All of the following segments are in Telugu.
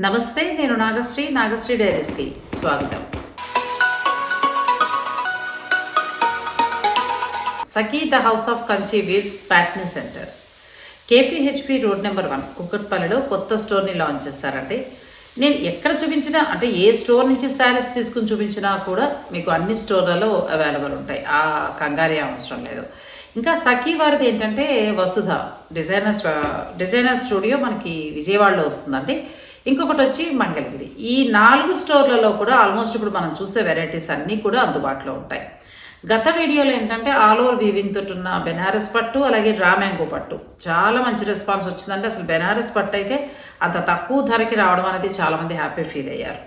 నమస్తే నేను నాగశ్రీ నాగశ్రీ డైరీస్కి స్వాగతం. Sakhi the house of Kanchi weaves Patny centre. KPHB road number one కుక్కట్పల్లిలో కొత్త స్టోర్ని లాంచ్ చేస్తారండి నేను ఎక్కడ చూపించినా అంటే ఏ స్టోర్ నుంచి శారీస్ తీసుకుని చూపించినా కూడా మీకు అన్ని స్టోర్లలో అవైలబుల్ ఉంటాయి. ఆ కంగారే అవసరం లేదు. ఇంకా సఖీ వారిది ఏంటంటే వసుధ. డిజైనర్ డిజైనర్ స్టూడియో మనకి విజయవాడలో వస్తుందండి. ఇంకొకటి వచ్చి మంగళగిరి. ఈ నాలుగు స్టోర్లలో కూడా ఆల్మోస్ట్ ఇప్పుడు మనం చూసే వెరైటీస్ అన్నీ కూడా అందుబాటులో ఉంటాయి. గత వీడియోలో ఏంటంటే ఆల్ ఓవర్ వీవింగ్ తోటి ఉన్న బెనారస్ పట్టు అలాగే రామ్యాంగో పట్టు. చాలా మంచి రెస్పాన్స్ వచ్చిందంటే అసలు బెనారస్ పట్టు అయితే అంత తక్కువ ధరకి రావడం అనేది చాలామంది హ్యాపీ ఫీల్ అయ్యారు.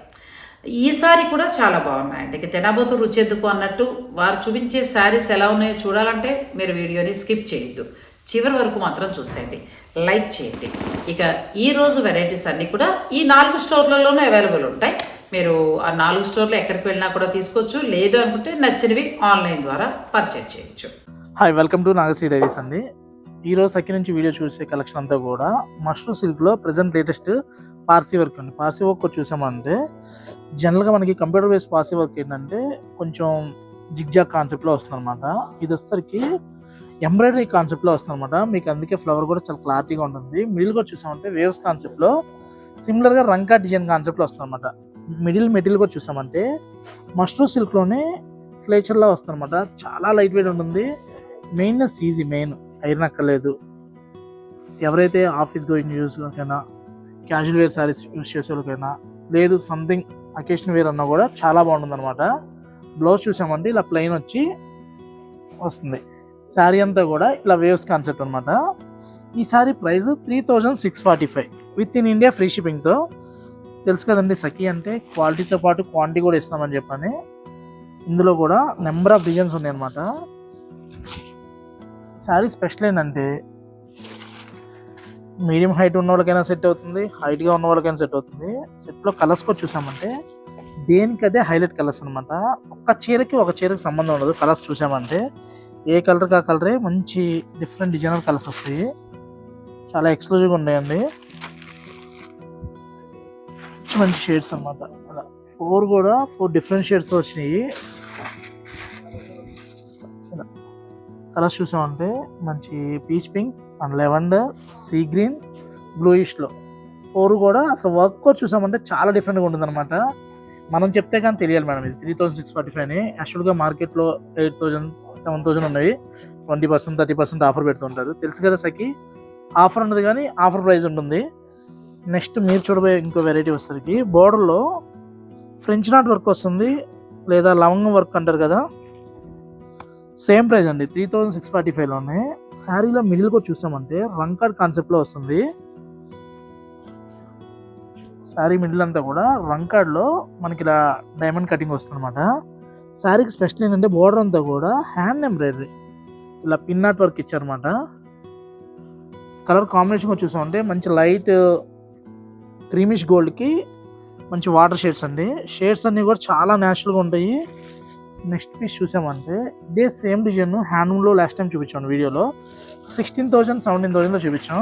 ఈసారి కూడా చాలా బాగున్నాయండి. ఇక తినబోతు రుచి ఎందుకు అన్నట్టు వారు చూపించే శారీస్ ఎలా ఉన్నాయో చూడాలంటే మీరు వీడియోని స్కిప్ చేయొద్దు. చివరి వరకు మాత్రం చూసేయండి. లైక్ చేయండి. ఇక ఈరోజు వెరైటీస్ అన్నీ కూడా ఈ నాలుగు స్టోర్లలోనూ అవైలబుల్ ఉంటాయి. మీరు ఆ నాలుగు స్టోర్లు ఎక్కడికి వెళ్ళినా కూడా తీసుకోవచ్చు. లేదు అనుకుంటే నచ్చినవి ఆన్లైన్ ద్వారా పర్చేజ్ చేయొచ్చు. Hi welcome to Nagasri diaries అండి. ఈ రోజు అక్కడి నుంచి వీడియో చూసే కలెక్షన్ అంతా కూడా మష్రూమ్ సిల్క్లో ప్రజెంట్ లేటెస్ట్ పార్సీ వర్క్ అండి. పార్సీ వర్క్ చూసామంటే జనరల్గా మనకి కంప్యూటర్ బేస్డ్ పార్సీ వర్క్ ఏంటంటే కొంచెం జిగ్జాగ్ కాన్సెప్ట్లో వస్తుంది అనమాట ఇది వచ్చేసరికి ఎంబ్రాయిడరీ కాన్సెప్ట్లో వస్తుంది అనమాట మీకు అందుకే ఫ్లవర్ కూడా చాలా క్లారిటీగా ఉంటుంది. మిడిల్ కూడా చూసామంటే వేవ్స్ కాన్సెప్ట్లో సిమిలర్గా రంకా డిజైన్ కాన్సెప్ట్లో వస్తుంది అనమాట మిడిల్ మెటీరియల్ కూడా చూసామంటే మష్రూమ్ సిల్క్లోనే ఫ్లేచర్లా వస్తుంది అనమాట చాలా లైట్ వెయిట్ ఉంటుంది మెయిన్నెస్ ఈజీ మెయిన్ ఐరన్ అక్కర్లేదు. ఎవరైతే ఆఫీస్ గోయింగ్ యూస్ కైనా క్యాజువల్ వేర్ శారీస్ యూస్ చేసేవాళ్ళకైనా లేదు సంథింగ్ అకేషన్ వేర్ అన్నా కూడా చాలా బాగుంటుంది అనమాట బ్లౌజ్ చూసామంటే ఇలా ప్లెయిన్ వచ్చి వస్తుంది. శారీ అంతా కూడా ఇలా వేవ్స్ కాన్సెప్ట్ అనమాట ఈ sari price three thousand six forty five within India free షిప్పింగ్తో. తెలుసు కదండి సఖీ అంటే క్వాలిటీతో పాటు క్వాంటిటీ కూడా ఇస్తామని చెప్పని. ఇందులో కూడా నెంబర్ ఆఫ్ డిజైన్స్ ఉన్నాయి అనమాట శారీ స్పెషల్ ఏంటంటే మీడియం హైట్ ఉన్న వాళ్ళకైనా సెట్ అవుతుంది హైట్గా ఉన్న వాళ్ళకైనా సెట్ అవుతుంది. సెట్లో కలర్స్ కూడా చూసామంటే దేనికి అదే హైలైట్ కలర్స్ అనమాట ఒక్క చీరకి ఒక చీరకి సంబంధం ఉండదు కలర్స్ చూసామంటే. ఏ కలర్కి ఆ కలరే మంచి డిఫరెంట్ డిజైనర్ కలర్స్ వస్తాయి. చాలా ఎక్స్క్లూజివ్గా ఉన్నాయండి. మంచి మంచి షేడ్స్ అనమాట అలా ఫోర్ కూడా ఫోర్ డిఫరెంట్ షేడ్స్ వచ్చినాయి. కలర్స్ చూసామంటే మంచి peach pink and lavender sea green బ్లూయిష్లో four కూడా అసలు వర్క్ కూడా చూసామంటే చాలా డిఫరెంట్గా ఉంటుందన్నమాట. మనం చెప్తే కానీ తెలియాలి మేడం ఇది త్రీ థౌసండ్ సిక్స్ ఫార్టీ ఫైవ్ని యాక్చువల్గా మార్కెట్లో ఎయిట్ థౌజండ్ సెవెన్ థౌజండ్ ఉన్నాయి. Twenty percent thirty percent offer పెడుతుంటారు. తెలుసు కదా సఖి? ఆఫర్ ఉండదు కానీ ఆఫర్ ప్రైస్ ఉంటుంది. నెక్స్ట్ మీరు చూడబోయే ఇంకో వెరైటీ వచ్చేసరికి బోర్డర్లో ఫ్రెంచ్ నాట్ వర్క్ వస్తుంది. లేదా లవంగం వర్క్ అంటారు కదా. సేమ్ ప్రైస్ అండి. త్రీ థౌజండ్ సిక్స్ ఫార్టీ ఫైవ్లోనే శారీలో మిడిల్ కూడా చూసామంటే రంకాడ్ కాన్సెప్ట్లో వస్తుంది. శారీ మిడిల్ అంతా కూడా రంకాడ్లో మనకి ఇలా డైమండ్ కటింగ్ వస్తుంది అనమాట శారీకి స్పెషల్ ఏంటంటే బోర్డర్ అంతా కూడా హ్యాండ్ ఎంబ్రాయిడరీ ఇలా పిన్ నాట్ వర్క్ ఇచ్చారనమాట కలర్ కాంబినేషన్ చూసామంటే మంచి లైట్ క్రీమిష్ గోల్డ్కి మంచి వాటర్ షేడ్స్ అండి. షేడ్స్ అన్నీ కూడా చాలా న్యాచురల్గా ఉంటాయి. నెక్స్ట్ పీస్ చూసామంటే ఇదే సేమ్ డిజైన్ హ్యాండ్లూమ్లో లాస్ట్ టైం చూపించాను వీడియోలో. సిక్స్టీన్ థౌజండ్ సెవెంటీన్ థౌజండ్లో చూపించాం.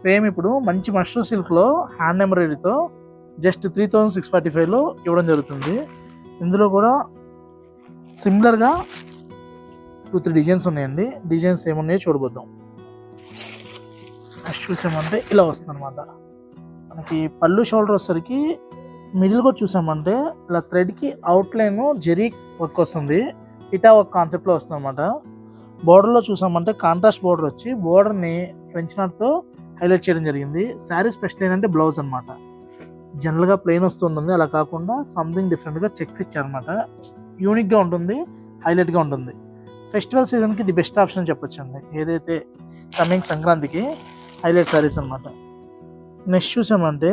సేమ్ ఇప్పుడు మంచి మష్రూమ్ సిల్క్లో hand ఎంబ్రాయిడరీతో just three thousand six forty ఫైవ్లో ఇవ్వడం జరుగుతుంది. ఇందులో కూడా సిమిలర్గా టూ త్రీ డిజైన్స్ ఉన్నాయండి. డిజైన్స్ ఏమున్నాయో చూడబోద్దాం నెక్స్ట్ చూసామంటే ఇలా వస్తుంది అనమాట మనకి పళ్ళు షోల్డర్ వచ్చేసరికి మిడిల్ కూడా చూసామంటే ఇలా థ్రెడ్కి అవుట్లైన్ జెరీ వర్క్ వస్తుంది. ఇటా ఒక కాన్సెప్ట్లో వస్తుంది అనమాట బోర్డర్లో చూసామంటే కాంట్రాస్ట్ బోర్డర్ వచ్చి బోర్డర్ని ఫ్రెంచ్ నాట్తో హైలైట్ చేయడం జరిగింది. శారీ స్పెషల్ ఏంటంటే బ్లౌజ్ అనమాట జనరల్గా ప్లెయిన్ వస్తుంటుంది. అలా కాకుండా సంథింగ్ డిఫరెంట్గా చెక్స్ ఇచ్చారనమాట యూనిక్గా ఉంటుంది హైలైట్గా ఉంటుంది. ఫెస్టివల్ సీజన్కి ది బెస్ట్ ఆప్షన్ అని చెప్పొచ్చు అండి ఏదైతే కమింగ్ సంక్రాంతికి హైలైట్ సారీస్ అనమాట నెక్స్ట్ చూసామంటే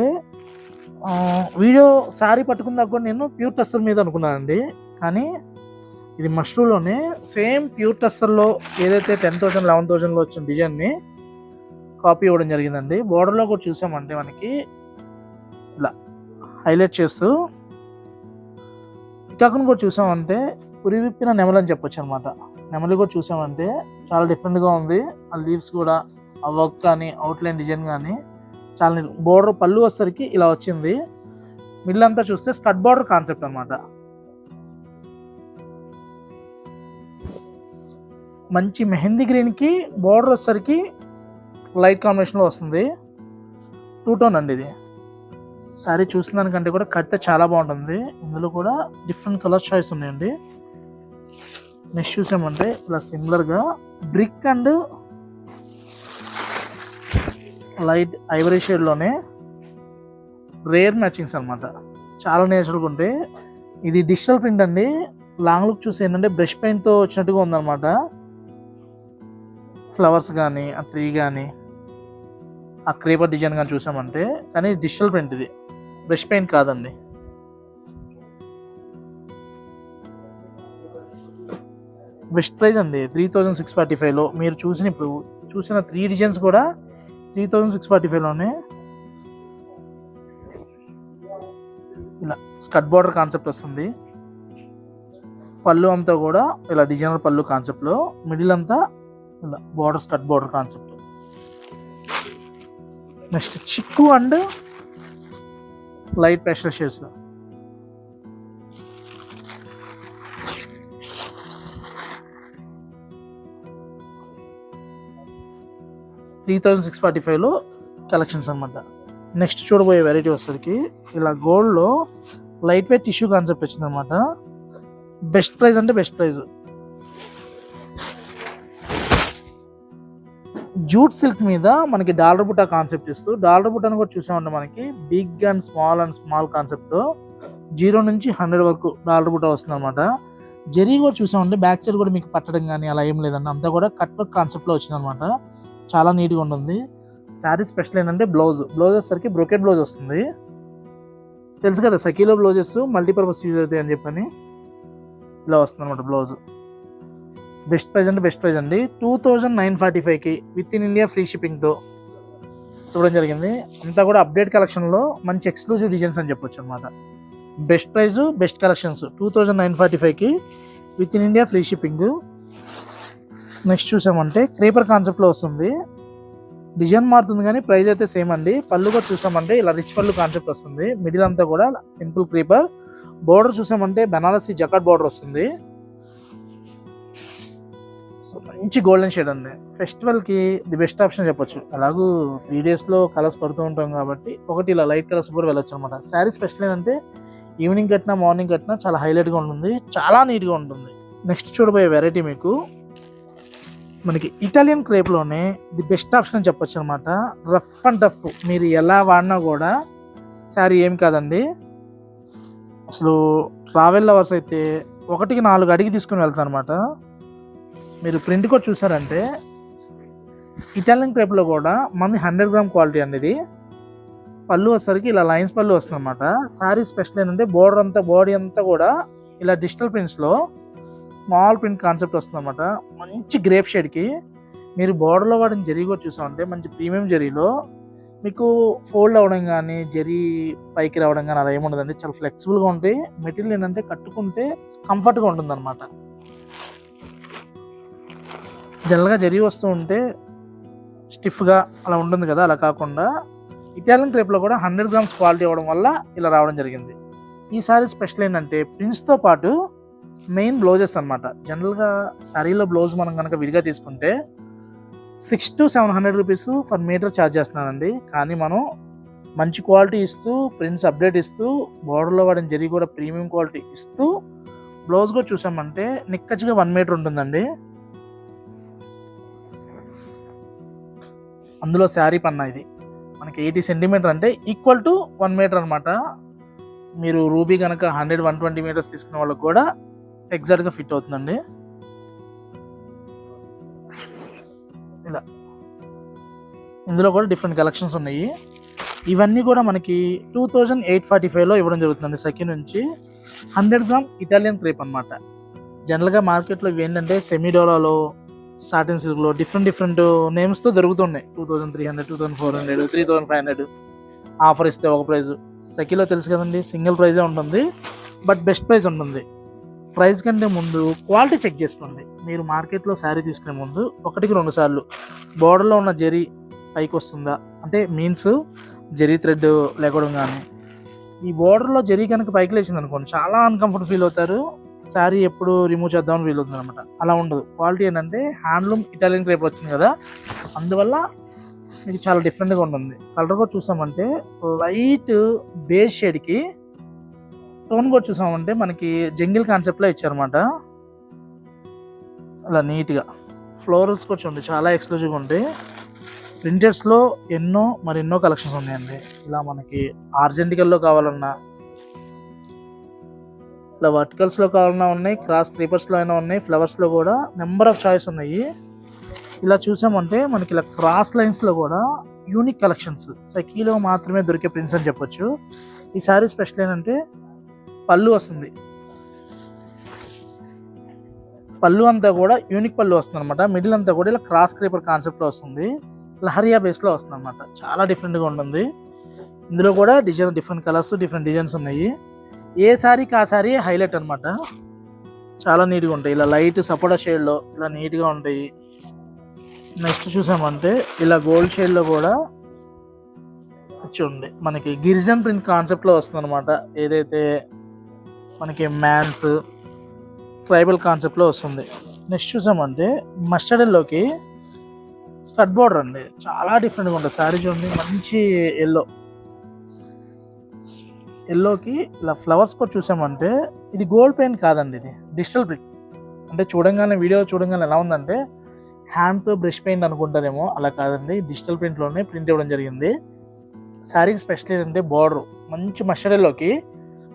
వీడియో శారీ పట్టుకున్నా కూడా నేను ప్యూర్ టస్సర్ మీద అనుకున్నానండి. కానీ ఇది మష్రూలోనే సేమ్ ప్యూర్ టస్సర్లో ఏదైతే టెన్ థౌసండ్ లెవెన్ థౌసండ్లో వచ్చిన డిజైన్ని కాపీ ఇవ్వడం జరిగిందండి. బోర్డర్లో కూడా చూసామంటే మనకి. ఇలా హైలైట్ చేస్తూ పికాకును కూడా చూసామంటే ఉరి విప్పిన నెమలి అని చెప్పొచ్చు అనమాట నెమలి కూడా చూసామంటే చాలా డిఫరెంట్గా ఉంది. ఆ లీవ్స్ కూడా ఆ వర్క్ కానీ అవుట్లైన్ డిజైన్ కానీ చాలా బోర్డర్ పళ్ళు వచ్చేసరికి ఇలా వచ్చింది. మిడిల్ అంతా చూస్తే స్కట్ బార్డర్ కాన్సెప్ట్ అనమాట మంచి మెహందీ గ్రీన్కి బోర్డర్ వచ్చేసరికి లైట్ కాంబినేషన్లో వస్తుంది. టూ టోన్ అండి ఇది. సారీ చూసిన దానికంటే కూడా కట్ట చాలా బాగుంటుంది. ఇందులో కూడా డిఫరెంట్ కలర్ చాయిస్ ఉన్నాయండి. నెక్స్ట్ చూసామంటే ఇలా సిమిలర్గా బ్రిక్ అండ్ లైట్ ఐవరీ షేడ్లోనే రేర్ మ్యాచింగ్స్ అనమాట చాలా నేచురల్గా ఉంటాయి. ఇది డిజిటల్ ప్రింట్ అండి. లాంగ్ లుక్ చూసి ఏంటంటే బ్రష్ పెయింట్తో వచ్చినట్టుగా ఉందన్నమాట. ఫ్లవర్స్ కానీ ఆ ట్రీ కానీ ఆ క్రేపర్ డిజైన్ కానీ చూసామంటే. కానీ డిజిటల్ ప్రింట్ ఇది. బ్రష్ పెయింట్ కాదండి. బెస్ట్ ప్రైజ్ అండి. త్రీ థౌజండ్ సిక్స్ ఫార్టీ ఫైవ్లో మీరు చూసిన ఇప్పుడు చూసిన త్రీ డిజైన్స్ కూడా త్రీ థౌజండ్ సిక్స్ ఫార్టీ ఫైవ్లోనే ఇలా స్కట్ బార్డర్ కాన్సెప్ట్ వస్తుంది. పళ్ళు అంతా కూడా ఇలా డిజైనర్ పళ్ళు కాన్సెప్ట్లో మిడిల్ అంతా ఇలా బార్డర్ స్కట్ బార్డర్ కాన్సెప్ట్. నెక్స్ట్ చిక్కు and light pressure shades. Three thousand six forty ఫైవ్లో కలెక్షన్స్ అనమాట నెక్స్ట్ చూడబోయే వెరైటీ వచ్చేసరికి ఇలా గోల్డ్లో లైట్ వెయిట్ టిష్యూ కాన్సెప్ట్ వచ్చిందనమాట బెస్ట్ ప్రైస్ అంటే బెస్ట్ ప్రైస్. జూట్ సిల్క్ మీద మనకి డాలర్ బుట్ట కాన్సెప్ట్ ఇస్తూ డాలర్ బుట్టను కూడా చూసామంటే మనకి. Big and small and small కాన్సెప్ట్తో జీరో నుంచి హండ్రెడ్ వరకు డాలర్ బుట్ట వస్తుంది అనమాట జరీ కూడా చూసామంటే బ్యాక్ సైడ్ కూడా మీకు పట్టడం కానీ అలా ఏం లేదండి. అంతా కూడా కట్ వర్క్ కాన్సెప్ట్లో వచ్చింది అనమాట చాలా నీట్గా ఉంటుంది. శారీ స్పెషల్ ఏంటంటే బ్లౌజ్. బ్లౌజ్ వచ్చేసరికి బ్రోకెట్ బ్లౌజ్ వస్తుంది. తెలుసు కదా సకీలో బ్లౌజెస్ మల్టీపర్పస్ యూజ్ అవుతాయి అని చెప్పని ఇలా వస్తుంది అనమాట బ్లౌజ్. బెస్ట్ ప్రైస్ అంటే బెస్ట్ ప్రైస్ అండి. టూ థౌజండ్ నైన్ ఫార్టీ ఫైవ్కి విత్ ఇన్ ఇండియా ఫ్రీ షిప్పింగ్తో చూడడం జరిగింది. అంతా కూడా అప్డేట్ కలెక్షన్లో మంచి ఎక్స్క్లూజివ్ డిజైన్స్ అని చెప్పొచ్చు అనమాట best price best collections. Two thousand nine forty ఫైవ్కి within India free shipping. Next చూసామంటే క్రీపర్ కాన్సెప్ట్లో వస్తుంది. డిజైన్ మారుతుంది కానీ ప్రైస్ అయితే సేమ్ అండి. పళ్ళు కూడా చూసామంటే ఇలా రిచ్ పళ్ళు కాన్సెప్ట్ వస్తుంది. మిడిల్ అంతా కూడా సింపుల్ క్రీపర్. బోర్డర్ చూసామంటే బెనారసీ జకాట్ బోర్డర్ వస్తుంది. సో మంచి గోల్డెన్ షేడ్ అండి. ఫెస్టివల్కి ది బెస్ట్ ఆప్షన్ చెప్పొచ్చు. అలాగూ త్రీ డేస్లో కలర్స్ పడుతూ ఉంటాం కాబట్టి ఒకటి ఇలా లైట్ కలర్స్ కూడా వెళ్ళొచ్చు అనమాట శారీ స్పెషల్ ఏంటంటే ఈవినింగ్ కట్టినా మార్నింగ్ కట్టినా చాలా హైలైట్గా ఉంటుంది. చాలా నీట్గా ఉంటుంది. నెక్స్ట్ చూడబోయే వెరైటీ మీకు మనకి ఇటాలియన్ క్రేప్లోనే ది బెస్ట్ ఆప్షన్ అని చెప్పొచ్చు అనమాట రఫ్ అండ్ టఫ్. మీరు ఎలా వాడినా కూడా శారీ ఏం కాదండి. అసలు ట్రావెల్ లవర్స్ అయితే ఒకటికి నాలుగు అడిగి తీసుకుని వెళ్తాను అనమాట మీరు ప్రింట్ కూడా చూసారంటే ఇటాలియన్ క్రేప్లో కూడా మంది హండ్రెడ్ గ్రామ్ క్వాలిటీ అనేది పళ్ళు వచ్చేసరికి ఇలా లైన్స్ పళ్ళు వస్తుంది అనమాట శారీ స్పెషల్ ఏంటంటే బోర్డర్ అంతా బాడీ అంతా కూడా ఇలా డిజిటల్ ప్రింట్స్లో స్మాల్ ప్రింట్ కాన్సెప్ట్ వస్తుంది అనమాట మంచి గ్రేప్ షేడ్కి మీరు బోర్డర్లో వాడిన జరీ కూడా చూసామంటే మంచి ప్రీమియం జరీలో. మీకు ఫోల్డ్ అవ్వడం కానీ జరీ పైకి రావడం కానీ అలా ఏముండదండి. చాలా ఫ్లెక్సిబుల్గా ఉంటాయి. మెటీరియల్ ఏంటంటే కట్టుకుంటే కంఫర్ట్గా ఉంటుంది అనమాట జనరల్గా జరిగి వస్తూ ఉంటే స్టిఫ్గా అలా ఉంటుంది కదా అలా కాకుండా ఇటాలియన్ క్రేప్లో కూడా హండ్రెడ్ గ్రామ్స్ క్వాలిటీ అవ్వడం వల్ల ఇలా రావడం జరిగింది. ఈసారి స్పెషల్ ఏంటంటే ప్రింట్స్తో పాటు మెయిన్ బ్లౌజెస్ అనమాట జనరల్గా శారీలో బ్లౌజ్ మనం కనుక విడిగా తీసుకుంటే six to seven hundred rupees per metre charge చేస్తున్నానండి కానీ మనం మంచి క్వాలిటీ ఇస్తూ ప్రింట్స్ అప్డేట్ ఇస్తూ బోర్డర్లో వాడిన జరిగి కూడా ప్రీమియం క్వాలిటీ ఇస్తూ బ్లౌజ్ కూడా చూసామంటే నిక్కచ్చిగా వన్ మీటర్ ఉంటుందండి. అందులో శారీ పన్నా ఇది. మనకి ఎయిటీ సెంటీమీటర్ అంటే ఈక్వల్ టు వన్ మీటర్ అనమాట మీరు రూబీ కనుక హండ్రెడ్ వన్ ట్వంటీ మీటర్స్ తీసుకున్న వాళ్ళకి కూడా ఎగ్జాక్ట్గా ఫిట్ అవుతుందండి. ఇలా. ఇందులో కూడా డిఫరెంట్ కలెక్షన్స్ ఉన్నాయి. ఇవన్నీ కూడా మనకి టూ థౌజండ్ ఎయిట్ ఫార్టీ ఫైవ్లో ఇవ్వడం జరుగుతుంది సెకండ్ నుంచి. హండ్రెడ్ గ్రామ్ ఇటాలియన్ క్రేప్ అనమాట జనరల్గా మార్కెట్లో ఇవి ఏంటంటే సెమీడోలాలో సాటిన్ సిల్క్లో డిఫరెంట్ డిఫరెంట్ నేమ్స్తో దొరుకుతున్నాయి. Two thousand three hundred two thousand four hundred three thousand five hundred offer ఇస్తే ఒక ప్రైజ్. సెకీలో తెలుసు కదండి సింగిల్ ప్రైజే ఉంటుంది బట్ బెస్ట్ ప్రైస్ ఉంటుంది. ప్రైస్ కంటే ముందు క్వాలిటీ చెక్ చేసుకోండి. మీరు మార్కెట్లో శారీ తీసుకునే ముందు ఒకటికి రెండు సార్లు. బోర్డర్లో ఉన్న జరీ పైకి వస్తుందా? అంటే మీన్స్ జరీ థ్రెడ్ లేకపోవడం కానీ. ఈ బోర్డర్లో జరీ కనుక పైకి లేచింది అనుకోండి చాలా అన్కంఫర్ట్ ఫీల్ అవుతారు. శారీ ఎప్పుడు రిమూవ్ చేద్దామని ఫీల్ అనమాట అలా ఉండదు. క్వాలిటీ ఏంటంటే హ్యాండ్లూమ్ ఇటాలియన్ క్రేప్ వచ్చింది కదా అందువల్ల మీకు చాలా డిఫరెంట్గా ఉంటుంది. కలర్ కూడా చూసామంటే లైట్ బేస్ షేడ్కి టోన్ కూడా చూసామంటే మనకి జంగిల్ కాన్సెప్ట్లో ఇచ్చారన్నమాట. అలా నీట్గా ఫ్లోరల్స్ కూడా చూడండి చాలా ఎక్స్క్లూజివ్గా ఉంటాయి. ప్రింటెడ్స్లో ఎన్నో మరి ఎన్నో కలెక్షన్స్ ఉన్నాయండి. ఇలా మనకి ఆర్జెంటికల్లో కావాలన్నా ఇలా వర్టికల్స్లో కావాలన్నా ఉన్నాయి క్రాస్ క్రీపర్స్లో అయినా ఉన్నాయి ఫ్లవర్స్లో కూడా నెంబర్ ఆఫ్ చాయిస్ ఉన్నాయి. ఇలా చూసామంటే మనకి ఇలా క్రాస్ లైన్స్లో కూడా యూనిక్ కలెక్షన్స్ సఖీలో మాత్రమే దొరికే ప్రింట్స్ అని చెప్పొచ్చు. ఈ శారీ స్పెషల్ ఏంటంటే పళ్ళు వస్తుంది. పళ్ళు అంతా కూడా యూనిక్ పళ్ళు వస్తుంది అనమాట మిడిల్ అంతా కూడా ఇలా క్రాస్ క్రీపర్ కాన్సెప్ట్లో వస్తుంది. లహరియా బేస్లో వస్తుంది అనమాట చాలా డిఫరెంట్గా ఉంటుంది. ఇందులో కూడా design different colours different designs ఉన్నాయి. ఏ సారీ ఆ హైలైట్ అనమాట చాలా నీట్గా ఉంటాయి. ఇలా లైట్ సపోటా షేడ్లో ఇలా నీట్గా ఉంటాయి. నెక్స్ట్ చూసామంటే ఇలా గోల్డ్ షేడ్లో కూడా చూడండి మనకి గిరిజన్ ప్రింట్ కాన్సెప్ట్లో వస్తుంది అనమాట ఏదైతే మనకి మ్యాన్స్ ట్రైబల్ కాన్సెప్ట్లో వస్తుంది. నెక్స్ట్ చూసామంటే మస్టర్డ్లోకి స్కట్ బోర్డర్ అండి. చాలా డిఫరెంట్గా ఉంటుంది. శారీ చూడండి మంచి ఎల్లో ఎల్లోకి ఇలా ఫ్లవర్స్ కూడా చూసామంటే ఇది గోల్డ్ పెయింట్ కాదండి ఇది. Digital brick. అంటే చూడంగానే వీడియో చూడంగానే ఎలా ఉందంటే హ్యాండ్తో బ్రష్ పెయింట్ అనుకుంటారేమో అలా కాదండి. డిజిటల్ ప్రింట్లోనే ప్రింట్ ఇవ్వడం జరిగింది. శారీకి స్పెషల్ ఏంటంటే బార్డర్. మంచి మషడల్లోకి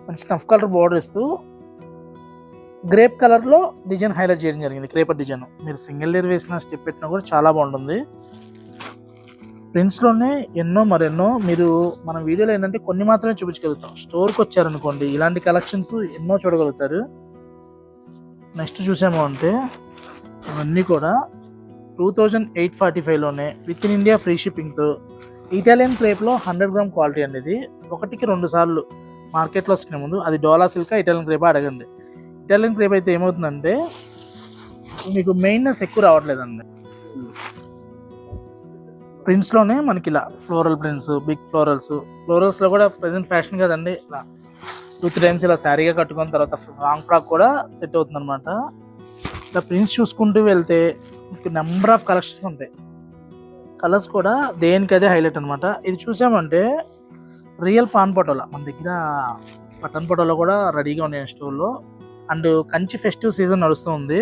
మంచి స్నఫ్ కలర్ బార్డర్ ఇస్తూ గ్రేప్ కలర్లో డిజైన్ హైలైట్ చేయడం జరిగింది. Creeper design. మీరు సింగిల్ లేయర్ వేసిన స్టెప్ పెట్టినా కూడా చాలా బాగుంటుంది. ప్రింట్స్లోనే ఎన్నో మరెన్నో మీరు మన వీడియోలో ఏంటంటే కొన్ని మాత్రమే చూపించగలుగుతాం. స్టోర్కి వచ్చారనుకోండి ఇలాంటి కలెక్షన్స్ ఎన్నో చూడగలుగుతారు. నెక్స్ట్ చూసాము అంటే ఇవన్నీ కూడా టూ థౌజండ్ ఎయిట్ ఫార్టీ ఫైవ్లోనే విత్ ఇన్ ఇండియా ఫ్రీ షిప్పింగ్తో ఇటాలియన్ క్రేప్లో హండ్రెడ్ గ్రామ్ క్వాలిటీ అనేది ఒకటికి రెండు సార్లు మార్కెట్లో వచ్చిన ముందు అది డోలా సిల్క్ ఇటాలియన్ క్రేప్ అడగండి. ఇటాలియన్ క్రేప్ అయితే ఏమవుతుందంటే మీకు మెయిన్నెస్ ఎక్కువ రావట్లేదండి. ప్రింట్స్లోనే మనకి ఇలా ఫ్లోరల్ ప్రింట్స్ బిగ్ ఫ్లోరల్స్ ఫ్లోరల్స్లో కూడా ప్రజెంట్ ఫ్యాషన్ కదండి ఇలా టూ త్రీ టైమ్స్ ఇలా శారీగా కట్టుకున్న తర్వాత లాంగ్ ఫ్రాక్ కూడా సెట్ అవుతుంది అనమాట ఇలా ప్రింట్స్ చూసుకుంటూ వెళ్తే మీకు నెంబర్ ఆఫ్ కలెక్షన్స్ ఉంటాయి. కలర్స్ కూడా దేనికదే హైలైట్ అనమాట ఇది చూసామంటే రియల్ పాన్ పటోలా మన దగ్గర పటన్ పటోలా కూడా రెడీగా ఉన్నాయి స్టోర్లో అండ్ కంచి ఫెస్టివ్ సీజన్ నడుస్తుంది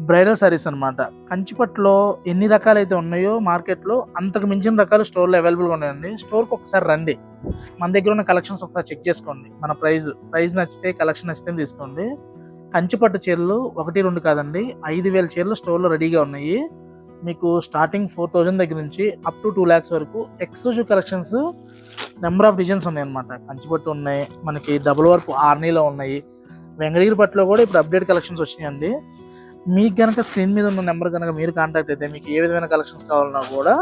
బ్రైడల్ సారీస్ అనమాట కంచిపట్లో ఎన్ని రకాలు అయితే ఉన్నాయో మార్కెట్లో అంతకు మించిన రకాలు స్టోర్లో అవైలబుల్గా ఉన్నాయండి. స్టోర్కి ఒకసారి రండి. మన దగ్గర ఉన్న కలెక్షన్స్ ఒకసారి చెక్ చేసుకోండి. మన ప్రైస్ ప్రైస్ నచ్చితే కలెక్షన్ నచ్చితే తీసుకోండి. కంచిపట్టు చీరలు ఒకటి రెండు కాదండి. ఐదు వేల చీరలు స్టోర్లో రెడీగా ఉన్నాయి. మీకు స్టార్టింగ్ ఫోర్ థౌజండ్ దగ్గర నుంచి అప్ టు టూ ల్యాక్స్ వరకు exclusive collections number of designs ఉన్నాయి అనమాట కంచిపట్టు ఉన్నాయి. మనకి డబుల్ వర్క్ ఆర్నీలో ఉన్నాయి. వెంకటగిరి పట్టులో కూడా ఇప్పుడు అప్డేట్ కలెక్షన్స్ వచ్చినాయండి. మీకు కనుక స్క్రీన్ మీద ఉన్న నెంబర్ కనుక మీరు కాంటాక్ట్ అయితే మీకు ఏ విధమైన కలెక్షన్స్ కావాలన్నా కూడా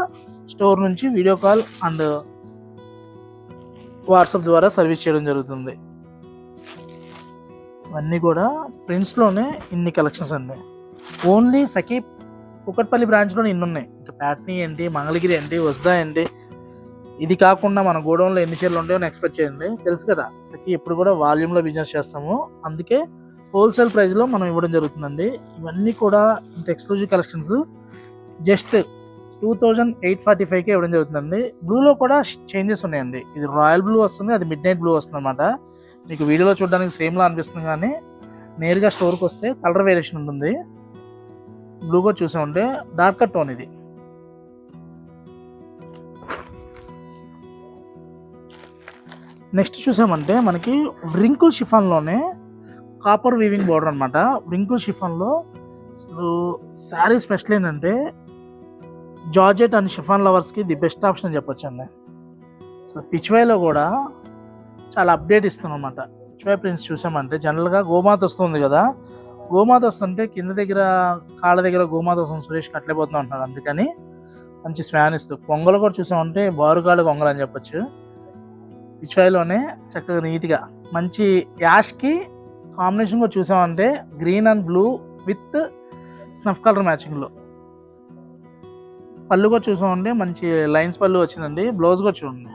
స్టోర్ నుంచి వీడియో కాల్ అండ్ వాట్సాప్ ద్వారా సర్వీస్ చేయడం జరుగుతుంది. ఇవన్నీ కూడా ప్రింట్స్లోనే ఇన్ని కలెక్షన్స్ అండి. ఓన్లీ సఖీ కుకట్పల్లి బ్రాంచ్లోనే ఇన్ని ఉన్నాయి. ఇంకా ప్యాట్నీ ఏంటి మంగళగిరి ఏంటి వస్దా ఏంటి ఇది కాకుండా మన గోడౌన్లో ఎన్ని చీరలు ఉంటాయో ఎక్స్పెక్ట్ చేయండి తెలుసు కదా సఖీ ఎప్పుడు కూడా వాల్యూమ్లో బిజినెస్ చేస్తాము. అందుకే హోల్సేల్ ప్రైస్లో మనం ఇవ్వడం జరుగుతుందండి. ఇవన్నీ కూడా ఇంత exclusive collections just two thousand eight forty ఫైవ్కే ఇవ్వడం జరుగుతుందండి. బ్లూలో కూడా చేంజెస్ ఉన్నాయండి. ఇది రాయల్ బ్లూ వస్తుంది అది మిడ్ నైట్ బ్లూ వస్తుంది అనమాట మీకు వీడియోలో చూడడానికి సేమ్లా అనిపిస్తుంది కానీ నేరుగా స్టోర్కి వస్తే కలర్ వేరియేషన్ ఉంటుంది. బ్లూ కూడా చూసామంటే డార్కర్ టోన్ ఇది. నెక్స్ట్ చూసామంటే మనకి రింకుల్ షిఫాన్లోనే కాపర్ వీవింగ్ బోర్డర్ అనమాట వ్రింకుల్ షిఫాన్లో అసలు శారీ స్పెషల్ ఏంటంటే జార్జెట్ అండ్ షిఫాన్ లవర్స్కి ది బెస్ట్ ఆప్షన్ అని సో అండి కూడా చాలా అప్డేట్ ఇస్తుంది అనమాట ప్రింట్స్ చూసామంటే జనరల్గా గోమాత వస్తుంది కదా. గోమాత వస్తుంటే కింద దగ్గర కాళ్ళ దగ్గర గోమాత వస్తుంది సురేష్ కట్టలేపోతూ ఉంటాడు అందుకని మంచి స్వాన్ ఇస్తూ. పొంగలు కూడా చూసామంటే బారుగాళ్ళు కొంగలు అని చెప్పొచ్చు. పిచ్వైలోనే చక్కగా నీట్గా మంచి యాష్కి కాంబినేషన్ కూడా చూసామంటే green and blue with snuff colour మ్యాచింగ్లో. పళ్ళు కూడా చూసామండి మంచి లైన్స్ పళ్ళు వచ్చిందండి బ్లౌజ్ కూడా చూడండి.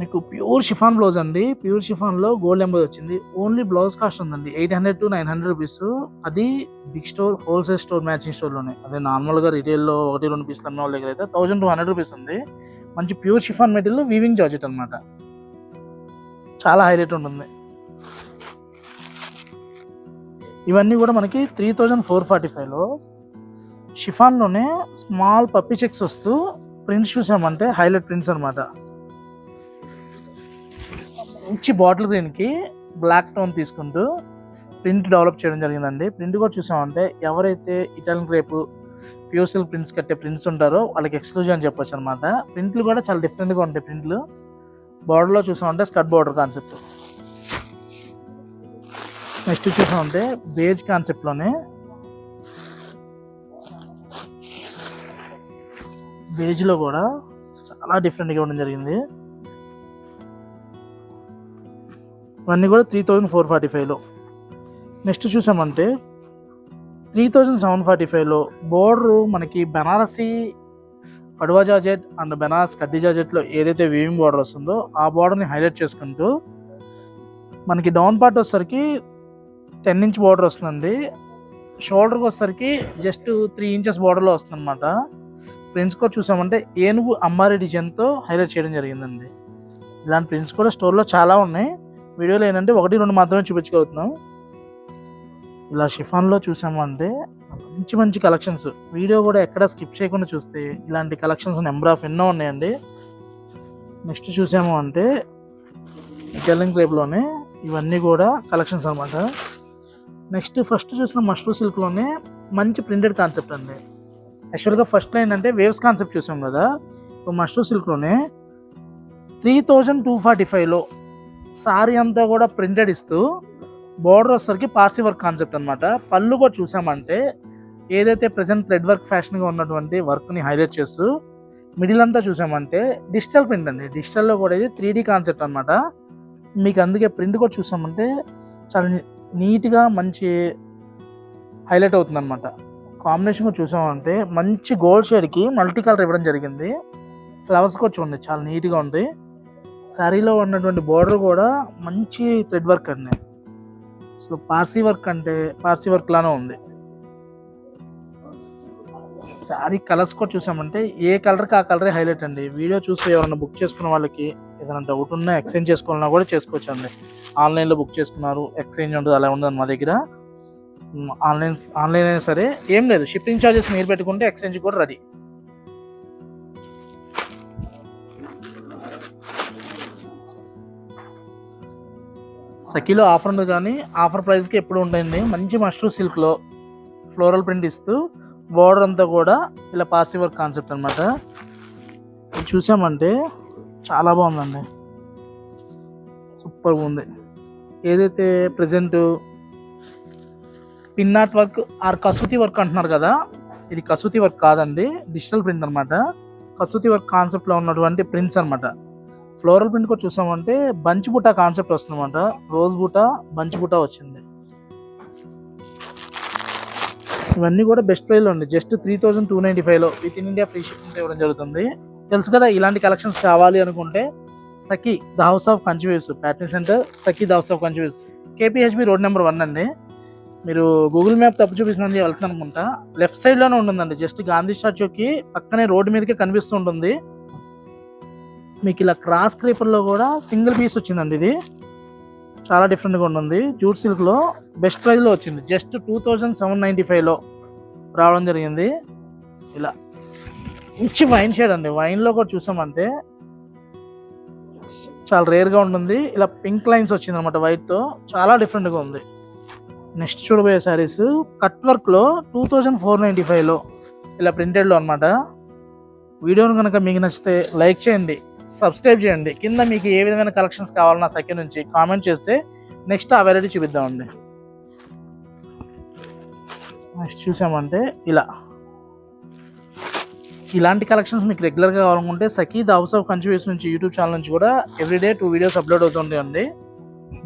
మీకు ప్యూర్ షిఫాన్ బ్లౌజ్ అండి ప్యూర్ షిఫాన్లో గోల్డ్ ఎంబర్ వచ్చింది. ఓన్లీ బ్లౌజ్ కాస్ట్ ఉందండి eight hundred to nine hundred rupees. అది big store wholesale store matching స్టోర్లోనే. అదే నార్మల్గా రిటైల్లో ఒకటి రెండు పీసులు అమ్మే వాళ్ళ దగ్గర అయితే థౌసండ్ టూ హండ్రెడ్ రూపీస్ ఉంది. మంచి pure chiffon material weaving georgette అనమాట చాలా హైలైట్ ఉంటుంది. ఇవన్నీ కూడా మనకి త్రీ థౌజండ్ ఫోర్ ఫార్టీ ఫైవ్లో షిఫాన్లోనే స్మాల్ పప్పీ చెక్స్ వస్తూ ప్రింట్స్ చూసామంటే హైలైట్ ప్రింట్స్ అనమాట మంచి బాటిల్ గ్రీన్కి బ్లాక్ టోన్ తీసుకుంటూ ప్రింట్ డెవలప్ చేయడం జరిగిందండి. ప్రింట్ కూడా చూసామంటే ఎవరైతే ఇటాలియన్ రేపు ప్యూర్ సిల్క్ ప్రింట్స్ కట్టే ప్రింట్స్ ఉంటారో వాళ్ళకి ఎక్స్క్లూజివ్ అని చెప్పొచ్చు అనమాట ప్రింట్లు కూడా చాలా డిఫరెంట్గా ఉంటాయి ప్రింట్లు. బార్డర్లో చూసామంటే స్కర్ట్ బార్డర్ కాన్సెప్ట్ నెక్స్ట్ చూసామంటే బేజ్ కాన్సెప్ట్లోనే బేజ్లో కూడా చాలా డిఫరెంట్గా ఉండడం జరిగింది. ఇవన్నీ కూడా త్రీ థౌజండ్ ఫోర్ ఫార్టీ ఫైవ్లో నెక్స్ట్ చూసామంటే త్రీ థౌజండ్ సెవెన్ ఫార్టీ ఫైవ్లో బోర్డరు మనకి బెనారసీ పడువా జాజెట్ అండ్ బెనాస్ కడ్డీ జాజెట్లో ఏదైతే వీవింగ్ బార్డర్ వస్తుందో ఆ బార్డర్ని హైలైట్ చేసుకుంటూ మనకి డౌన్ పార్ట్ వచ్చేసరికి టెన్ ఇంచ్ బార్డర్ వస్తుందండి. షోల్డర్కి వచ్చేసరికి జస్ట్ త్రీ ఇంచెస్ బార్డర్లో వస్తుంది అనమాట ప్రింట్స్ కూడా చూసామంటే ఏనుగు అమ్మారి డిజైన్తో హైలైట్ చేయడం జరిగిందండి. ఇలాంటి ప్రింట్స్ కూడా స్టోర్లో చాలా ఉన్నాయి. వీడియోలో ఏంటంటే ఒకటి రెండు మాత్రమే చూపించగలుగుతున్నాం. ఇలా షిఫాన్లో చూసామంటే మంచి మంచి కలెక్షన్స్. వీడియో కూడా ఎక్కడ స్కిప్ చేయకుండా చూస్తే ఇలాంటి కలెక్షన్స్ నెంబర్ ఆఫ్ ఎన్నో ఉన్నాయండి. నెక్స్ట్ చూసాము అంటే జల్లింగ్ క్రేప్లోనే ఇవన్నీ కూడా కలెక్షన్స్ అనమాట నెక్స్ట్ ఫస్ట్ చూసిన మష్రూ సిల్క్లోనే మంచి ప్రింటెడ్ కాన్సెప్ట్ అండి. యాక్చువల్గా ఫస్ట్ ఏంటంటే వేవ్స్ కాన్సెప్ట్ చూసాం కదా. ఇప్పుడు మష్రూ సిల్క్లోనే త్రీ థౌజండ్ టూ ఫార్టీ ఫైవ్లో సారీ అంతా కూడా ప్రింటెడ్ ఇస్తూ బోర్డర్ వచ్చేసరికి పార్సీ వర్క్ కాన్సెప్ట్ అనమాట పళ్ళు కూడా చూసామంటే ఏదైతే ప్రజెంట్ థ్రెడ్ వర్క్ ఫ్యాషన్గా ఉన్నటువంటి వర్క్ని హైలైట్ చేస్తూ మిడిల్ అంతా చూసామంటే డిజిటల్ ప్రింట్ అండి. డిజిటల్లో కూడా ఇది త్రీ కాన్సెప్ట్ అనమాట మీకు అందుకే ప్రింట్ కూడా చూసామంటే చాలా నీట్గా మంచి హైలైట్ అవుతుంది అనమాట కాంబినేషన్ కూడా చూసామంటే మంచి గోల్డ్ షేడ్కి మల్టీ కలర్ ఇవ్వడం జరిగింది. ఫ్లవర్స్ కూడా చూడండి చాలా నీట్గా ఉంది. శారీలో ఉన్నటువంటి బోర్డర్ కూడా మంచి థ్రెడ్ వర్క్ అండి. సో పార్సీ వర్క్ అంటే పార్సీ వర్క్ లానే ఉంది. శారీ కలర్స్ కూడా చూసామంటే ఏ కలర్కి ఆ కలరే హైలైట్ అండి. వీడియో చూసి ఎవరైనా బుక్ చేసుకున్న వాళ్ళకి ఏదైనా డౌట్ ఉన్నా ఎక్స్చేంజ్ చేసుకోవాలన్నా కూడా చేసుకోవచ్చు అండి ఆన్లైన్లో బుక్ చేసుకున్నారు ఎక్స్చేంజ్ ఉండదు అలా ఉండదు మా దగ్గర. ఆన్లైన్ ఆన్లైన్ అయినా సరే ఏం లేదు షిప్పింగ్ ఛార్జెస్ మీరు పెట్టుకుంటే ఎక్స్చేంజ్ కూడా రెడీ. సఖీలో ఆఫర్ ఉంది కానీ ఆఫర్ ప్రైస్కి ఎప్పుడు ఉంటాయండి మంచి మష్రూమ్ సిల్క్లో ఫ్లోరల్ ప్రింట్ ఇస్తూ బోర్డర్ అంతా కూడా ఇలా పాసి వర్క్ కాన్సెప్ట్ అనమాట ఇది చూసామంటే చాలా బాగుందండి. సూపర్గా ఉంది. ఏదైతే ప్రజెంట్ పిన్నాట్ వర్క్ ఆర్ కసూతి వర్క్ అంటున్నారు కదా ఇది కసూతి వర్క్ కాదండి డిజిటల్ ప్రింట్ అనమాట కసూతి వర్క్ కాన్సెప్ట్లో ఉన్నటువంటి ప్రింట్స్ అనమాట ఫ్లోరల్ ప్రింట్ కూడా చూసామంటే బంచ్ బుట్ట కాన్సెప్ట్ వస్తుందన్నమాట. రోజ్ బుట్ట బంచ్ బుట్ట వచ్చింది. ఇవన్నీ కూడా బెస్ట్ ప్రైస్లో ఉంది just three thousand two ninety ఫైవ్లో with in India free shipping ఇవ్వడం జరుగుతుంది. తెలుసు కదా ఇలాంటి కలెక్షన్స్ కావాలి అనుకుంటే Sakhi the house of Kanchi weaves Patny centre Sakhi the house of Kanchi weaves KPHB road number one అండి. మీరు గూగుల్ మ్యాప్ తప్పు చూపిస్తుంది వెళ్తాను అనుకుంటా. లెఫ్ట్ సైడ్లోనే ఉంటుందండి. జస్ట్ గాంధీ స్టాచ్యూకి పక్కనే రోడ్డు మీదకే కనిపిస్తూ ఉంటుంది. మీకు ఇలా క్రాస్ క్రీపర్లో కూడా సింగిల్ పీస్ వచ్చిందండి ఇది. చాలా డిఫరెంట్గా ఉంటుంది. జూట్ సిల్క్లో బెస్ట్ ప్రైస్లో వచ్చింది. Just two thousand seven ninety ఫైవ్లో రావడం జరిగింది. ఇలా. మంచి వైన్ షేడ్ అండి. వైన్లో కూడా చూసామంటే చాలా రేర్గా ఉంటుంది. ఇలా పింక్ లైన్స్ వచ్చింది అనమాట వైట్తో చాలా డిఫరెంట్గా ఉంది. నెక్స్ట్ చూడబోయే శారీస్ కట్ వర్క్లో టూ థౌజండ్ ఫోర్ నైంటీ ఫైవ్లో ఇలా ప్రింటెడ్లో అనమాట వీడియోను కనుక మీకు నచ్చితే లైక్ చేయండి. సబ్స్క్రైబ్ చేయండి. కింద మీకు ఏ విధమైన కలెక్షన్స్ కావాలన్నా సెకండ్ నుంచి కామెంట్ చేస్తే నెక్స్ట్ ఆ వెరైటీ చూపిద్దామండి. నెక్స్ట్ చూసామంటే ఇలా. ఇలాంటి కలెక్షన్స్ మీకు రెగ్యులర్గా కావాలనుకుంటే సఖీ ద హౌస్ ఆఫ్ కన్ఫ్యూస్ నుంచి యూట్యూబ్ ఛానల్ నుంచి కూడా ఎవ్రీడే టూ వీడియోస్ అప్లోడ్ అవుతుంటాయండి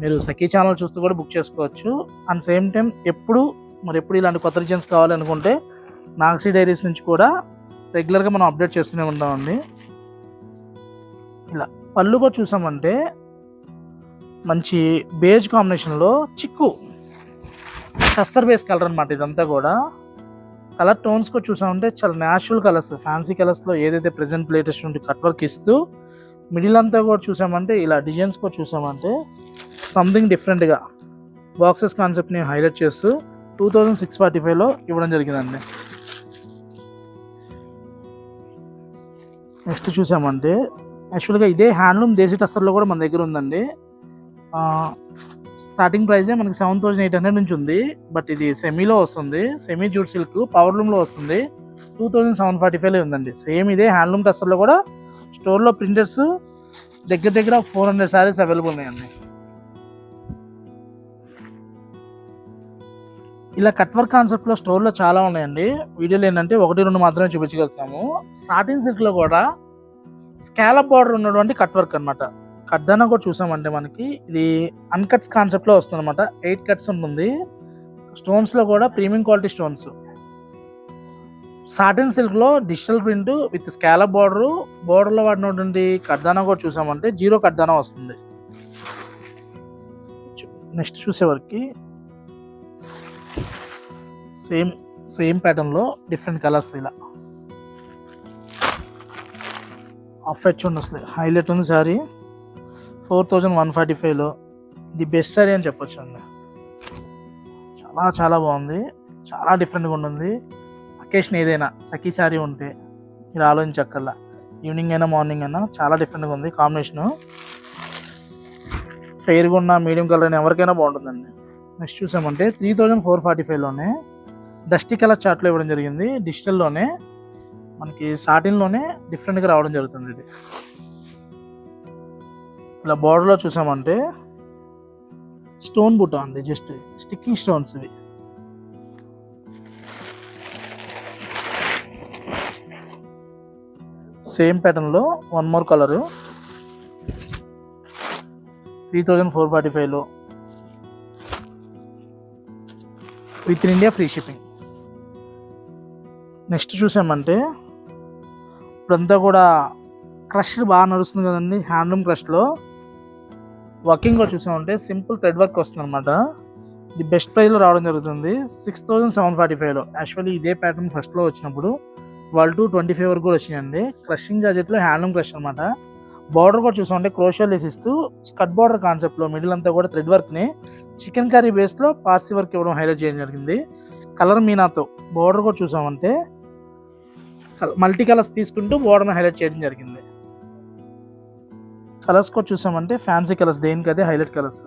మీరు సఖీ ఛానల్ చూస్తూ కూడా బుక్ చేసుకోవచ్చు. అండ్ సేమ్ టైం ఎప్పుడు మరి ఎప్పుడు ఇలాంటి కొత్త రిజన్స్ కావాలనుకుంటే నాగసీ డైరీస్ నుంచి కూడా రెగ్యులర్గా మనం అప్డేట్ చేస్తూనే ఉంటామండి. ఇలా పళ్ళు కూడా చూసామంటే మంచి బేజ్ కాంబినేషన్లో చిక్కు కస్టర్ బేస్ కలర్ అనమాట ఇదంతా కూడా. కలర్ టోన్స్ కూడా చూసామంటే చాలా న్యాచురల్ కలర్స్ ఫ్యాన్సీ కలర్స్లో ఏదైతే ప్రజెంట్ లేటెస్ట్ ఉంటే కట్ వర్క్ ఇస్తూ మిడిల్ అంతా కూడా చూసామంటే ఇలా డిజైన్స్ కూడా చూసామంటే సంథింగ్ డిఫరెంట్గా బాక్సెస్ కాన్సెప్ట్ని హైలైట్ చేస్తూ టూ థౌజండ్ సిక్స్ ఫార్టీ ఫైవ్లో ఇవ్వడం జరిగిందండి. నెక్స్ట్ చూసామంటే యాక్చువల్గా ఇదే హ్యాండ్లూమ్ దేశీ టస్సర్లో కూడా మన దగ్గర ఉందండి. స్టార్టింగ్ ప్రైజే మనకి సెవెన్ థౌజండ్ ఎయిట్ హండ్రెడ్ నుంచి ఉంది. బట్ ఇది సెమీలో వస్తుంది. సెమీ జూట్ సిల్క్ పవర్ లూమ్లో వస్తుంది. టూ థౌజండ్ సెవెన్ ఫార్టీ ఫైవ్లో ఉందండి. సేమ్ ఇదే హ్యాండ్లూమ్ టస్సర్లో కూడా స్టోర్లో ప్రింటర్స్ దగ్గర దగ్గర ఫోర్ హండ్రెడ్ శారీస్ అవైలబుల్ ఉన్నాయండి. ఇలా కట్ వర్క్ కాన్సెప్ట్లో స్టోర్లో చాలా ఉన్నాయండి. వీడియోలు ఏంటంటే ఒకటి రెండు మాత్రమే చూపించగలుగుతాము. సాటిన్ సిల్క్లో కూడా స్కాలప్ బార్డర్ ఉన్నటువంటి కట్ వర్క్ అనమాట కడ్దానా కూడా చూసామంటే మనకి. ఇది అన్కట్స్ కాన్సెప్ట్లో వస్తుంది అనమాట ఎయిట్ కట్స్ ఉంటుంది. స్టోన్స్లో కూడా ప్రీమియం క్వాలిటీ స్టోన్స్. సాటిన్ సిల్క్లో digital print with scallop border. బార్డర్లో వాడినటువంటి కర్దానా కూడా చూసామంటే జీరో కడ్దానా వస్తుంది. నెక్స్ట్ చూసేవరకు సేమ్ సేమ్ ప్యాటర్న్లో డిఫరెంట్ కలర్స్ ఇలా. ఆఫ్ హెచ్ ఉంది అసలు. హైలైట్ ఉంది sari. Four thousand one forty ఫైవ్లో. ది బెస్ట్ సారీ అని చెప్పొచ్చు అండి. చాలా చాలా బాగుంది. చాలా డిఫరెంట్గా ఉంటుంది. అకేషన్ ఏదైనా సఖీ శారీ ఉంటే మీరు ఆలోచించక్కర్లా. ఈవినింగ్ అయినా మార్నింగ్ అయినా చాలా డిఫరెంట్గా ఉంది కాంబినేషను. ఫెయిర్గా ఉన్న మీడియం కలర్ అయినా ఎవరికైనా బాగుంటుందండి. నెక్స్ట్ చూసామంటే త్రీ థౌజండ్ ఫోర్ ఫార్టీ ఫైవ్లోనే డస్టీ కలర్ చార్ట్లో ఇవ్వడం జరిగింది. డిజిటల్లోనే మనకి సాటిన్లోనే డిఫరెంట్గా రావడం జరుగుతుంది ఇది. ఇలా బార్డర్లో చూసామంటే స్టోన్ బుట్ట ఉంది జస్ట్ స్టిక్కింగ్ స్టోన్స్ ఇవి. సేమ్ ప్యాటర్న్లో one more colour three thousand four forty ఫైవ్లో within India free shipping next చూసామంటే ఇప్పుడంతా కూడా క్రష్ బాగా నడుస్తుంది కదండి హ్యాండ్లూమ్ క్రష్లో వర్కింగ్ కూడా చూసామంటే సింపుల్ థ్రెడ్ వర్క్ వస్తుంది అనమాట ఇది బెస్ట్ ప్రైస్లో రావడం జరుగుతుంది. సిక్స్ థౌజండ్ సెవెన్ ఫార్టీ ఫైవ్లో యాక్చువల్లీ ఇదే ప్యాటర్న్ ఫస్ట్లో వచ్చినప్పుడు వల్ టూ ట్వంటీ ఫైవ్ వరకు కూడా వచ్చినాయండి. క్రషింగ్ జాజెట్లో హ్యాండ్లూమ్ క్రష్ అనమాట బార్డర్ కూడా చూసామంటే క్రోషియల్ వేసిస్తూ కట్ బార్డర్ కాన్సెప్ట్లో మిడిల్ అంతా కూడా థ్రెడ్ వర్క్ని చికెన్ కర్రీ బేస్లో పార్సీ వర్క్ ఇవ్వడం హైలైట్ చేయడం జరిగింది. కలర్ మీనాతో బార్డర్ కూడా చూసామంటే మల్టీ కలర్స్ తీసుకుంటూ బార్డర్ని హైలైట్ చేయడం జరిగింది. కలర్స్ కూడా చూసామంటే ఫ్యాన్సీ కలర్స్ దేనికి అదే హైలైట్ కలర్స్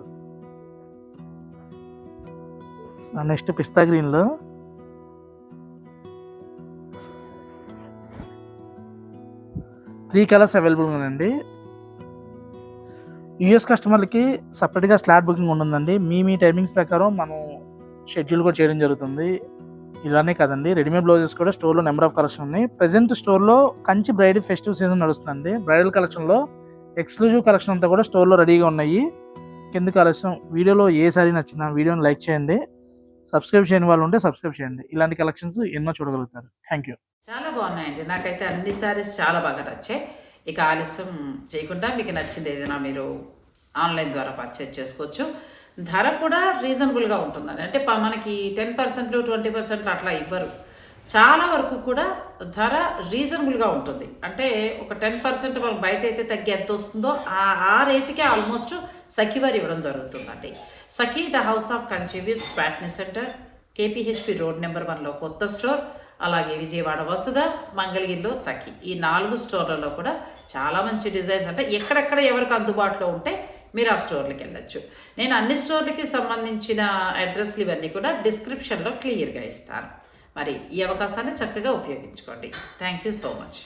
నెక్స్ట్ పిస్తా గ్రీన్లో త్రీ కలర్స్ అవైలబుల్ ఉందండి యూఎస్ కస్టమర్లకి సపరేట్గా స్లాట్ బుకింగ్ ఉంటుందండి. మీ మీ టైమింగ్స్ ప్రకారం మనం షెడ్యూల్ కూడా చేయడం జరుగుతుంది. ఇలానే కదండి. రెడీమేడ్ బ్లౌజెస్ కూడా స్టోర్లో నెంబర్ ఆఫ్ కలెక్షన్ ఉన్నాయి. ప్రజెంట్ స్టోర్లో కంచి బ్రైడ్ ఫెస్టివ్ సీజన్ నడుస్తుంది బ్రైడల్ కలెక్షన్లో ఎక్స్క్లూజివ్ కలెక్షన్ అంతా కూడా స్టోర్లో రెడీగా ఉన్నాయి. కిందకి ఆలస్యం. వీడియోలో ఏ సారీ నచ్చినా వీడియోని లైక్ చేయండి. సబ్స్క్రైబ్ చేయని వాళ్ళు ఉంటే సబ్స్క్రైబ్ చేయండి. ఇలాంటి కలెక్షన్స్ ఎన్నో చూడగలుగుతారు. థ్యాంక్ యూ చాలా బాగున్నాయండి. నాకైతే అన్ని శారీస్ చాలా బాగా నచ్చాయి. ఇక ఆలస్యం చేయకుండా మీకు నచ్చింది ఏదైనా మీరు ఆన్లైన్ ద్వారా పర్చేజ్ చేసుకోవచ్చు. ధర కూడా రీజనబుల్గా ఉంటుందని అంటే మనకి టెన్ పర్సెంట్లు ట్వంటీ పర్సెంట్లు అట్లా ఇవ్వరు. చాలా వరకు కూడా ధర రీజనబుల్గా ఉంటుంది. అంటే ఒక టెన్ పర్సెంట్ మనకు బయట అయితే తగ్గి ఎంత వస్తుందో ఆ ఆ రేటుకే ఆల్మోస్ట్ సఖీవారి ఇవ్వడం జరుగుతుందండి. Sakhi the house of Kanchi weaves Patny centre KPHB road number వన్లో కొత్త స్టోర్ అలాగే విజయవాడ వసుధ మంగళగిరిలో సఖి. ఈ నాలుగు స్టోర్లలో కూడా చాలా మంచి డిజైన్స్. అంటే ఎక్కడెక్కడ ఎవరికి అందుబాటులో ఉంటే మీరు ఆ స్టోర్లకి వెళ్ళచ్చు నేను అన్ని స్టోర్లకి సంబంధించిన అడ్రస్లు ఇవన్నీ కూడా డిస్క్రిప్షన్లో క్లియర్గా ఇస్తాను. మరి ఈ అవకాశాన్ని చక్కగా ఉపయోగించుకోండి. Thank you so much.